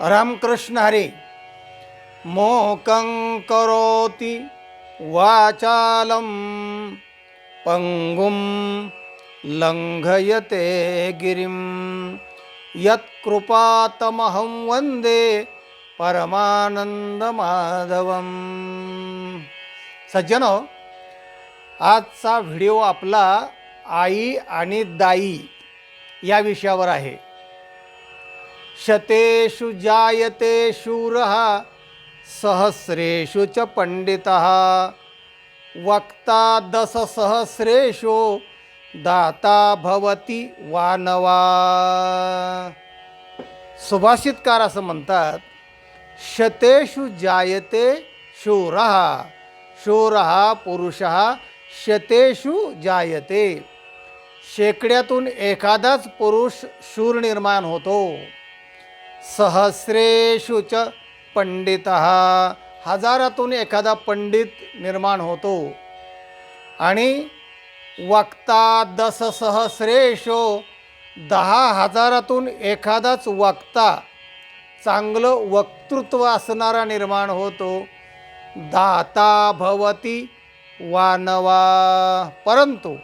रामकृष्ण हरे मोकं करोति वाचालं पङ्गुं लङ्घयते गिरिं। यत्कृपातमहं वन्दे परमानंदमाधवम सज्जनो आजचा व्हिडिओ आपला आई आणि दाई या विषयावर आहे. शतेषु जायते शूरः सहस्रेषु च पंडितः वक्ता दशसहस्रेषु दाता भवती वानवा। सुभाषितकार असं म्हणतात शतेषु जायते शूरः शूर पुरुषः शतेषु जायते। शेकड्यातून एखादाच पुरुष शूर निर्माण होतो। सहस्रेषु च पंडित. हजारातून एखादा पंडित निर्माण होतो. आणि वक्ता दशसहस्रेषु दहा हजारातून एखादाच वक्ता चांगलं वक्तृत्व असणारा निर्माण होतो. दाता भवती वानवा. परंतु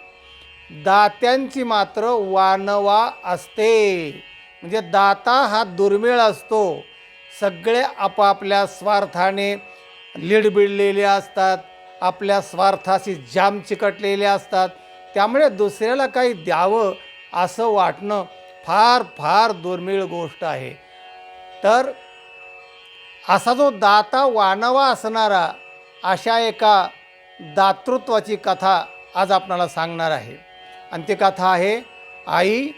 दात्यांची मात्र वानवा असते. म्हणजे दाता हा दुर्मिळ असतो. सगळे आपापल्या स्वार्थाने लिडबिडलेले असतात. आपल्या स्वार्थाशी जाम चिकटलेले असतात. त्यामुळे दुसऱ्याला काही द्यावं असं वाटणं फार फार दुर्मिळ गोष्ट आहे. तर असा जो दाता वानवा असणारा अशा एका दातृत्वाची कथा आज आपणाला सांगणार आहे. आणि ती कथा आहे आई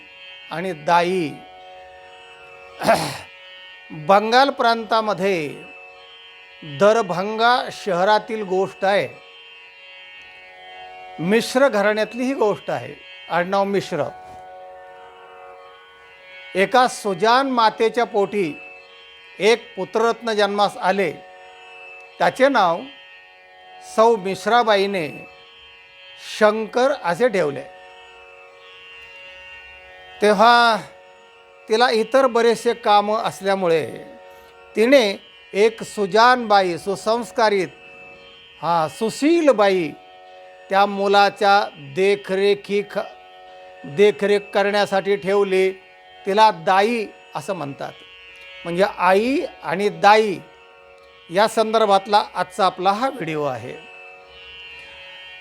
आणि दाई. बंगाल प्रांतामध्ये दरभंगा शहरातील गोष्ट आहे. मिश्र घराण्यातली ही गोष्ट आहे. आडनाव मिश्र. एका सुजान मातेच्या पोटी एक पुत्ररत्न जन्मास आले. त्याचे नाव सौ मिश्राबाईने शंकर असे ठेवले. तेव्हा तिला इतर बरेचसे कामं असल्यामुळे तिने एक सुजानबाई सुसंस्कारित हां सुशीलबाई त्या मुलाच्या देखरेखी ख देखरेख करण्यासाठी ठेवली. तिला दाई असं म्हणतात. म्हणजे आई आणि दाई या संदर्भातला आजचा आपला हा व्हिडिओ आहे.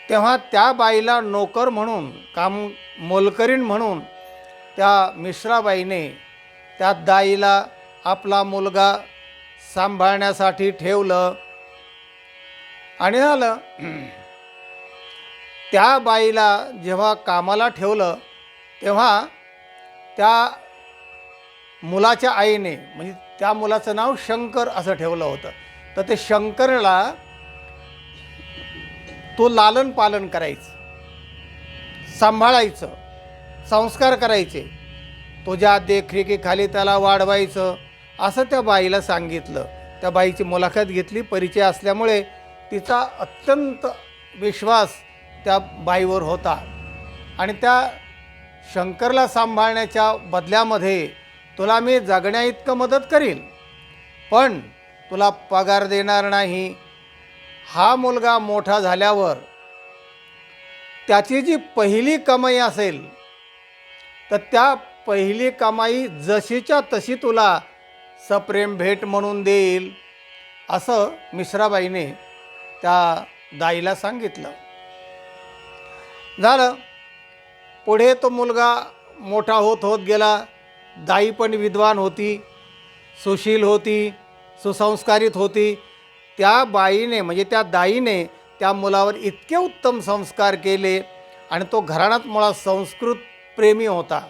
तेव्हा त्या बाईला नोकर म्हणून काम मोलकरीण म्हणून त्या मिश्राबाईने त्या दाईला आपला मुलगा सांभाळण्यासाठी ठेवलं. आणि झालं त्या बाईला जेव्हा कामाला ठेवलं तेव्हा त्या मुलाच्या आईने म्हणजे त्या मुलाचं नाव शंकर असं ठेवलं होतं. तर ते शंकरला तो लालन पालन करायचं सांभाळायचं. संस्कार करायचे. तुझ्या देखरेखीखाली त्याला वाढवायचं असं त्या बाईला सांगितलं. त्या बाईची मुलाखत घेतली परिचय असल्यामुळे तिचा अत्यंत विश्वास त्या बाईवर होता. आणि त्या शंकरला सांभाळण्याच्या बदल्यामध्ये तुला मी जगण्या इतकं मदत करीन. पण तुला पगार देणार नाही. हा मुलगा मोठा झाल्यावर त्याची जी पहिली कमाई असेल तर त्या पहिली कमाई जशीच्या तशी तुला सप्रेम भेट म्हणून देईल असं मिश्राबाईने त्या दाईला सांगितलं. झालं. पुढे तो मुलगा मोठा होत होत गेला. दाई पण विद्वान होती सुशील होती सुसंस्कारित होती. त्या बाईने म्हणजे त्या दाईने त्या मुलावर इतके उत्तम संस्कार केले आणि तो घराण्यात मुळात संस्कृत प्रेमी होता.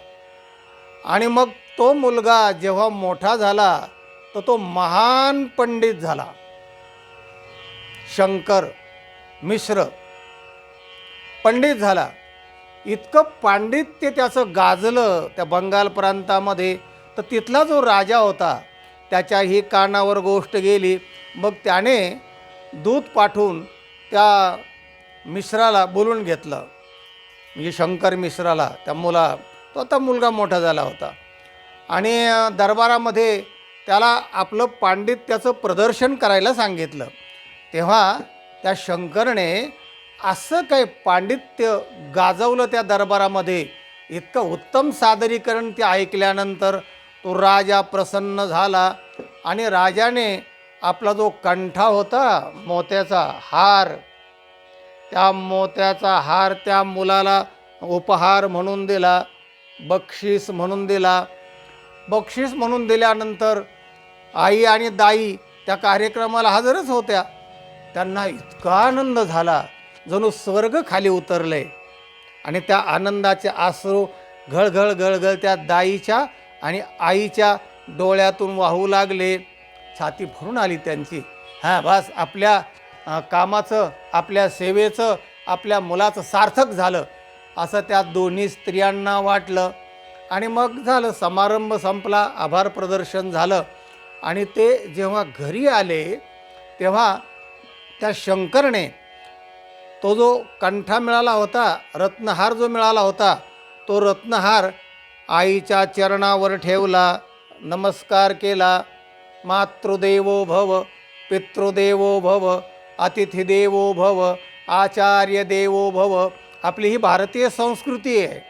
आणि मग तो मुलगा जेव्हा मोठा झाला तर तो महान पंडित झाला. शंकर मिश्र पंडित झाला. इतकं पांडित्य त्याचं गाजलं त्या बंगाल प्रांतामध्ये तर तिथला जो राजा होता त्याच्याही कानावर गोष्ट गेली. मग त्याने दूध पाठवून त्या मिश्राला बोलून घेतलं. म्हणजे शंकर मिश्राला त्या मुला तो आता मुलगा मोठा झाला होता. आणि दरबारामध्ये त्याला आपलं पांडित्याचं प्रदर्शन करायला सांगितलं. तेव्हा त्या शंकरने असं काय पांडित्य गाजवलं त्या दरबारामध्ये. इतकं उत्तम सादरीकरण ते ऐकल्यानंतर तो राजा प्रसन्न झाला आणि राजाने आपला जो कंठा होता मोत्याचा हार त्या मोत्याचा हार त्या मुलाला उपहार म्हणून दिला बक्षीस म्हणून दिला. बक्षीस म्हणून दिल्यानंतर आई आणि दाई त्या कार्यक्रमाला हजरच होत्या. त्यांना इतका आनंद झाला जणू स्वर्ग खाली उतरले आणि त्या आनंदाचे आसरू घळघळ घळघळ त्या दाईच्या आणि आईच्या डोळ्यातून वाहू लागले. छाती भरून आली त्यांची. हां बस आपल्या कामाचं आपल्या सेवेचं आपल्या मुलाचं सार्थक झालं. असं त्या दोन्ही स्त्रियांना वाटलं. आणि मग झालं समारंभ संपला आभार प्रदर्शन झालं. आणि ते जेव्हा घरी आले तेव्हा त्या शंकरने तो जो कंठा मिळाला होता रत्नहार जो मिळाला होता तो रत्नहार आईच्या चरणावर ठेवला नमस्कार केला मातृदेवो भव पितृदेवो भव अतिथी देवो भव आचार्य देवो भव. आपली ही भारतीय संस्कृती आहे.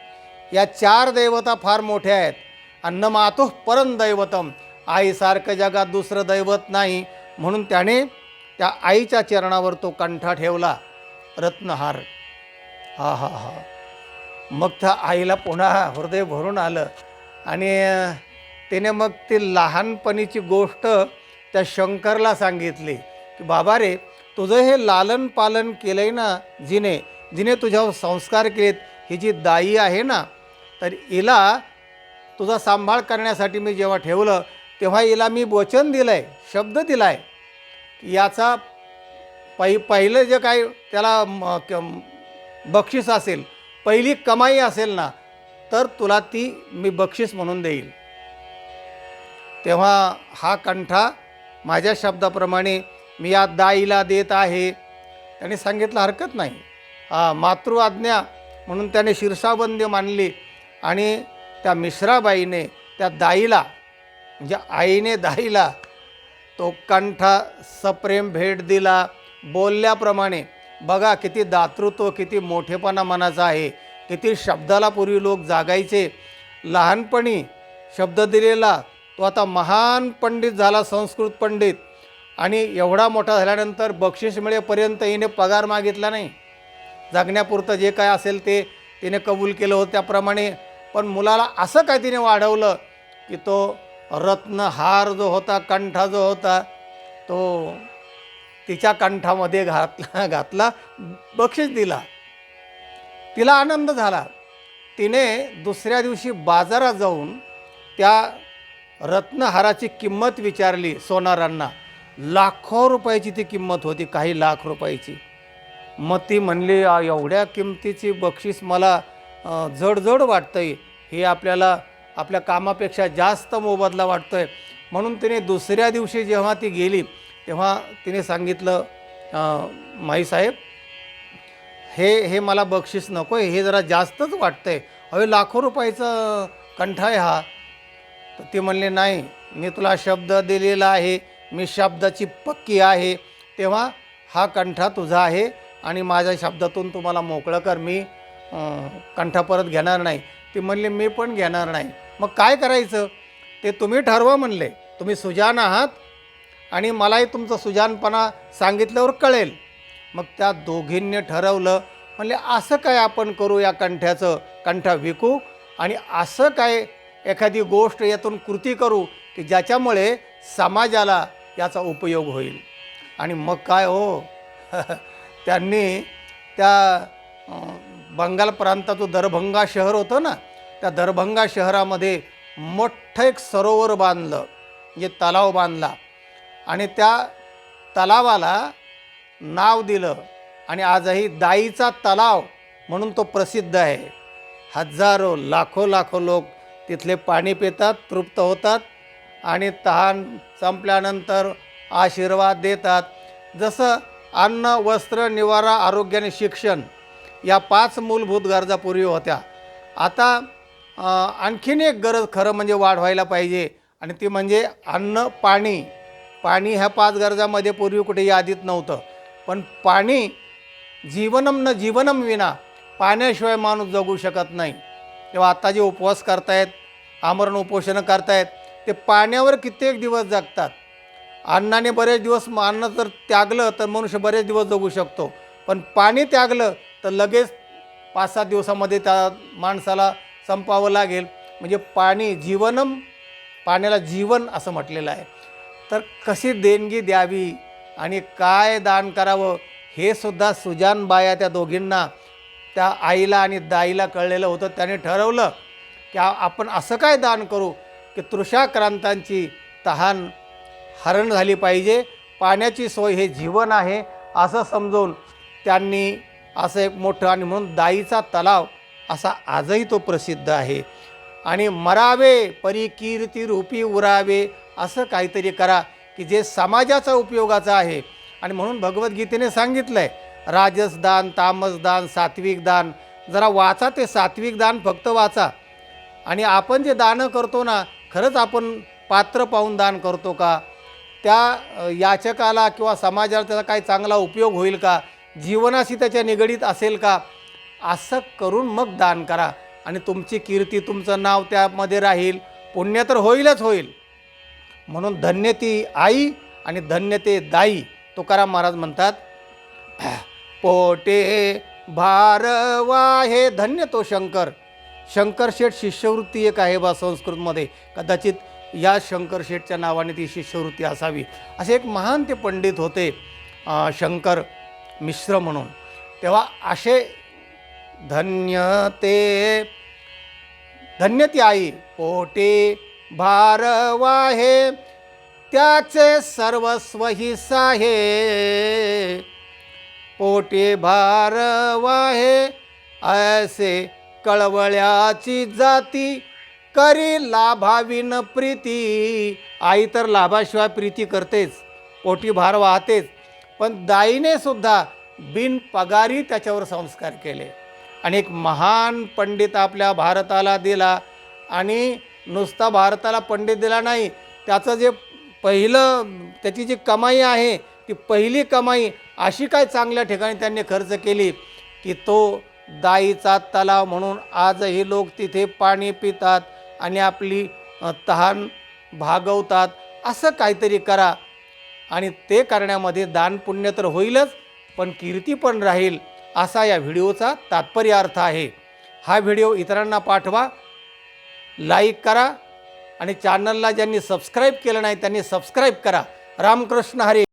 या चार दैवता फार मोठ्या आहेत. अन्नमातुः परम दैवतम. आईसारखं जगात दुसरं दैवत नाही. म्हणून त्याने त्या आईच्या चरणावर तो कंठा ठेवला. रत्नहार. हा हा हा. मग त्या आईला पुन्हा हृदय भरून आलं. आणि तिने मग ती लहानपणीची गोष्ट त्या शंकरला सांगितली. की बाबा रे तुझं हे लालन पालन केलं आहे ना जिने जिने तुझ्यावर संस्कार केलेत ही जी दाई आहे ना तर हिला तुझा सांभाळ करण्यासाठी मी जेव्हा ठेवलं तेव्हा हिला मी वचन दिलं आहे शब्द दिला आहे याचा पहि पहिलं जे काय त्याला बक्षीस असेल पहिली कमाई असेल ना तर तुला ती मी बक्षीस म्हणून देईल. तेव्हा हा कंठा माझ्या शब्दाप्रमाणे मी या दाईला देत आहे. त्याने सांगितलं हरकत नाही. हा मातृ आज्ञा म्हणून त्याने शिरसाबंदी मानली आणि त्या मिश्राबाईने त्या दाईला म्हणजे आईने दाईला तो कंठा सप्रेम भेट दिला. बोलल्याप्रमाणे बघा किती दातृत्व किती मोठेपणा मनाचा आहे. किती शब्दाला पूर्वी लोक जागायचे. लहानपणी शब्द दिलेला तो आता महान पंडित झाला संस्कृत पंडित. आणि एवढा मोठा झाल्यानंतर बक्षीस मिळेपर्यंत हिने पगार मागितला नाही. जगण्यापुरतं जे काय असेल ते तिने कबूल केलं होतं त्याप्रमाणे. पण मुलाला असं काय तिने वाढवलं की तो रत्नहार जो होता कंठा जो होता तो तिच्या कंठामध्ये घातला घातला बक्षीस दिला. तिला आनंद झाला. तिने दुसऱ्या दिवशी बाजारात जाऊन त्या रत्नहाराची किंमत विचारली सोनारांना. लाखो रुपयाची ती किंमत होती काही लाख रुपयाची. मग ती म्हणली एवढ्या किमतीची बक्षीस मला जडजड वाटतं आहे हे आपल्याला आपल्या कामापेक्षा जास्त मोबदला वाटतोय. म्हणून तिने दुसऱ्या दिवशी जेव्हा ती गेली तेव्हा तिने सांगितलं "अ, माईसाहेब हे हे मला बक्षीस नको आहे हे जरा जास्तच वाटतंय. अवे लाखो रुपयाचा कंठा आहे हा. तर ती म्हणले नाही मी तुला शब्द दिलेला आहे. मी शब्दाची पक्की आहे तेव्हा हा कंठा तुझा आहे आणि माझ्या शब्दातून तुम्हाला मोकळं कर. मी कंठ कंठा परत घेणार नाही. ती म्हणली मी पण घेणार नाही. मग काय करायचं? ते तुम्ही ठरवा म्हणले. तुम्ही सुजान आहात आणि मलाही तुमचं सुजानपणा सांगितल्यावर कळेल. मग त्या दोघींनी ठरवलं म्हणले असं काय आपण करू या कंठ्याचं? कंठा विकू आणि असं काय एखादी गोष्ट यातून कृती करू की ज्याच्यामुळे समाजाला याचा उपयोग होईल. आणि मग काय हो? त्यांनी त्या बंगाल प्रांताचं दरभंगा शहर होतं ना त्या दरभंगा शहरामध्ये मोठं एक सरोवर बांधलं म्हणजे तलाव बांधला. आणि त्या तलावाला नाव दिलं. आणि आजही दाईचा तलाव म्हणून तो प्रसिद्ध आहे. हजारो लाखो लाखो लोक तिथले पाणी पितात तृप्त होतात. आणि तहान संपल्यानंतर आशीर्वाद देतात. जसं अन्न वस्त्र निवारा आरोग्य आणि शिक्षण या पाच मूलभूत गरजा पूर्वी होत्या. आता आणखीन एक गरज खरं म्हणजे वाढ व्हायला पाहिजे आणि ती म्हणजे अन्न पाणी. पाणी ह्या पाच गरजामध्ये पूर्वी कुठे यादीत नव्हतं. पण पाणी जीवनम न जीवनम विना पाण्याशिवाय माणूस जगू शकत नाही. तेव्हा आता जे उपवास करतायत आमरण उपोषणं करतायत ते पाण्यावर कित्येक दिवस जगतात. अन्नाने बरेच दिवस अन्न जर त्यागलं तर मनुष्य बरेच दिवस जगू शकतो. पण पाणी त्यागलं तर लगेच पाच सात दिवसामध्ये त्या माणसाला संपावं लागेल. म्हणजे पाणी जीवनम पाण्याला जीवन असं म्हटलेलं आहे. तर कशी देणगी द्यावी आणि काय दान करावं हे सुद्धा सुजान बाया त्या दोघींना त्या आईला आणि दाईला कळलेलं होतं. त्याने ठरवलं की आपण असं काय दान करू? की तृषाक्रांतांची तहान हरण झाली पाहिजे पाण्याची सोय हे जीवन आहे असं समजून त्यांनी असं एक मोठं आणि म्हणून दाईचा तलाव असा आजही तो प्रसिद्ध आहे. आणि मरावे परिकीर्ती रूपी उरावे असं काहीतरी करा की जे समाजाचा उपयोगाचं आहे. आणि म्हणून भगवद्गीतेने सांगितलं आहे राजसदान तामसदान सात्विक दान जरा वाचा ते सात्विक दान फक्त वाचा. आणि आपण जे दानं करतो ना खरंच आपण पात्र पाहून दान करतो का? त्या याचकाला किंवा समाजाला त्याचा काही चांगला उपयोग होईल का? जीवनाशी त्याच्या निगडीत असेल का? असं करून मग दान करा. आणि तुमची कीर्ती तुमचं नाव त्यामध्ये राहील. पुण्य तर होईलच होईल. म्हणून धन्य ती आई आणि धन्य ते दाई तुकाराम महाराज म्हणतात पोटे भारवा हे धन्य तो शंकर. शंकरशेठ शिष्यवृत्ती एक आहे बा संस्कृतमध्ये. कदाचित या शंकरशेठच्या नावाने ती शिष्यवृत्ती असावी. असे एक महान ते पंडित होते शंकर मिश्र म्हणून. तेव्हा असे धन्य ते धन्य ती आई पोटे भारवाहे त्याचे सर्वस्व हिस्सा साहे. पोटे भारवाहे ऐसे कळवळ्याची जाती करी लाभाविन प्रीती. आई तर लाभाशिवाय प्रीती करतेच पोटी भार वाहतेच पण दाईने सुद्धा बिनपगारी त्याच्यावर संस्कार केले. आणि एक महान पंडित आपल्या भारताला दिला आणि नुसता भारताला पंडित दिला नाही त्याचं जे पहिलं त्याची जी कमाई आहे ती पहिली कमाई अशी काय चांगल्या ठिकाणी त्यांनी खर्च केली की तो दाईचा तलाव म्हणून आजही लोक तिथे पाणी पितात आणि आपली तहान भागवतात. असं काहीतरी करा. आणि ते करण्यामध्ये दान पुण्य तर होईलच पण कीर्ती पण राहील असा या व्हिडिओचा तात्पर्य अर्थ आहे. हा व्हिडिओ इतरांना पाठवा लाईक करा आणि चॅनलला ज्यांनी सबस्क्राईब केलं नाही त्यांनी सबस्क्राईब करा. रामकृष्ण हरी.